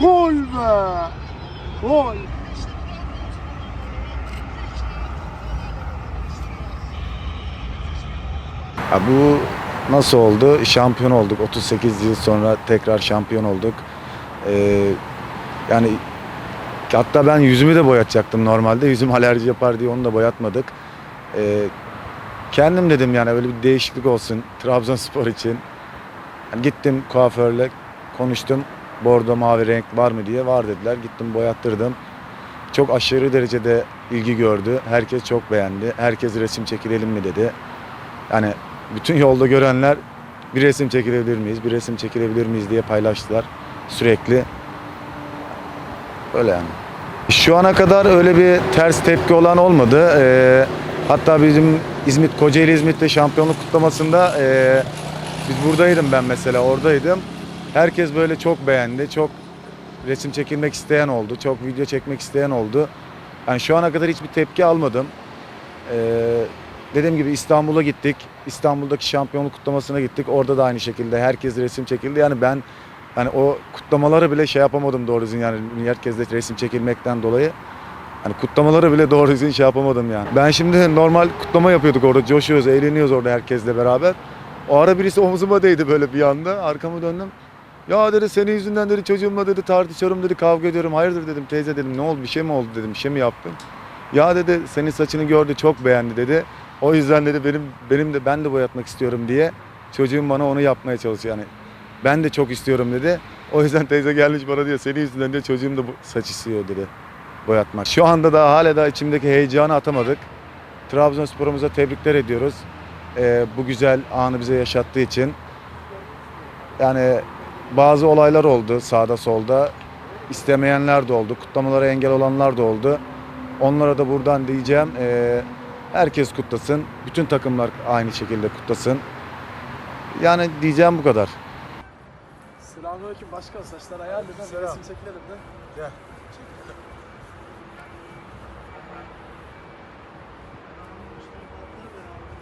Gol be! Gol! Ya bu nasıl oldu? Şampiyon olduk. 38 yıl sonra tekrar şampiyon olduk. Ee, yani hatta ben yüzümü de boyatacaktım normalde. Yüzüm alerji yapar diye onu da boyatmadık. Ee, kendim dedim yani böyle bir değişiklik olsun Trabzonspor için. Yani gittim kuaförle konuştum. Bordo mavi renk var mı diye var dediler. Gittim boyattırdım. Çok aşırı derecede ilgi gördü. Herkes çok beğendi. Herkes resim çekilelim mi dedi. Yani bütün yolda görenler bir resim çekilebilir miyiz, bir resim çekilebilir miyiz diye paylaştılar sürekli. Böyle yani. Şu ana kadar öyle bir ters tepki olan olmadı. Ee, hatta bizim İzmit, Kocaeli İzmit'te şampiyonluk kutlamasında ee, biz buradaydım ben mesela oradaydım. Herkes böyle çok beğendi, çok resim çekilmek isteyen oldu, çok video çekmek isteyen oldu. Yani şu ana kadar hiçbir tepki almadım. Ee, dediğim gibi İstanbul'a gittik. İstanbul'daki şampiyonluk kutlamasına gittik. Orada da aynı şekilde herkes resim çekildi. Yani ben yani o kutlamaları bile şey yapamadım doğru düzgün yani herkesle resim çekilmekten dolayı. Hani kutlamaları bile doğru düzgün şey yapamadım yani. Ben şimdi normal kutlama yapıyorduk orada. Coşuyoruz, eğleniyoruz orada herkesle beraber. O ara birisi omzuma değdi böyle bir anda. Arkamı döndüm. Ya dedi senin yüzünden dedi çocuğumla dedi tartışıyorum dedi kavga ediyorum. Hayırdır dedim teyze dedim ne oldu bir şey mi oldu dedim bir şey mi yaptın? Ya dedi senin saçını gördü çok beğendi dedi. O yüzden dedi benim benim de ben de boyatmak istiyorum diye çocuğum bana onu yapmaya çalışıyor yani. Ben de çok istiyorum dedi. O yüzden teyze gelmiş bana diyor senin yüzünden diyor çocuğum da saç istiyor dedi boyatmak. Şu anda da hala da içimdeki heyecanı atamadık. Trabzonspor'umuza tebrikler ediyoruz. Ee, bu güzel anı bize yaşattığı için. Yani bazı olaylar oldu sağda solda. İstemeyenler de oldu. Kutlamalara engel olanlar da oldu. Onlara da buradan diyeceğim. eee, herkes kutlasın. Bütün takımlar aynı şekilde kutlasın. Yani diyeceğim bu kadar. Selamünaleyküm başkan saçlar ayarlı. Ben resim çekilelim de. Gel.